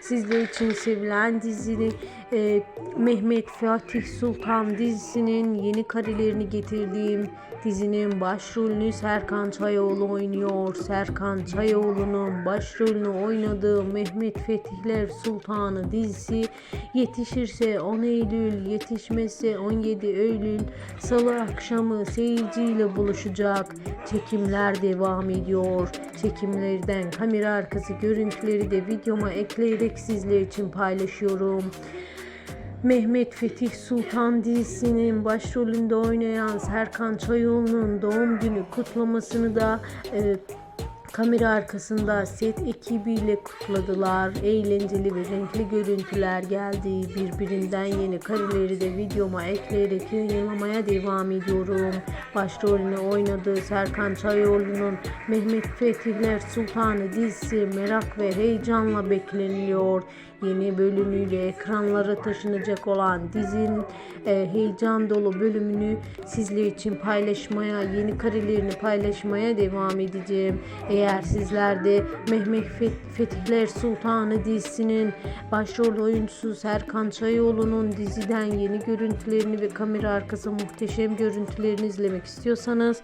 Sizler için sevilen dizini e, Mehmet Fatih Sultan dizisinin yeni karelerini getirdiğim dizinin başrolünü Serkan Çayoğlu oynuyor. Serkan Çayoğlu'nun başrolünü oynadığı Mehmet Fetihler Sultanı dizisi yetişirse 10 Eylül, yetişmezse 17 Eylül Salı akşamı seyirciyle buluşacak. Çekimler devam ediyor. Çekimlerden kamera arkası görüntüleri de videoma ekleyerek sizler için paylaşıyorum. Mehmet Fetih Sultan dizisinin başrolünde oynayan Serkan Çayoğlu'nun doğum günü kutlamasını da e, kamera arkasında set ekibiyle kutladılar. Eğlenceli ve renkli görüntüler geldi. Birbirinden yeni kareleri de videoma ekleyerek yayınlamaya devam ediyorum. Başrolünü oynadığı Serkan Çayoğlu'nun Mehmet Fetihler Sultanı dizisi merak ve heyecanla bekleniliyor. Yeni bölümüyle ekranlara taşınacak olan dizinin e, heyecan dolu bölümünü sizler için paylaşmaya, yeni karelerini paylaşmaya devam edeceğim. Eğer sizler de Mehmet Fet- Fetihler Sultanı dizisinin başrol oyuncusu Serkan Çayoğlu'nun diziden yeni görüntülerini ve kamera arkası muhteşem görüntülerini izlemek istiyorsanız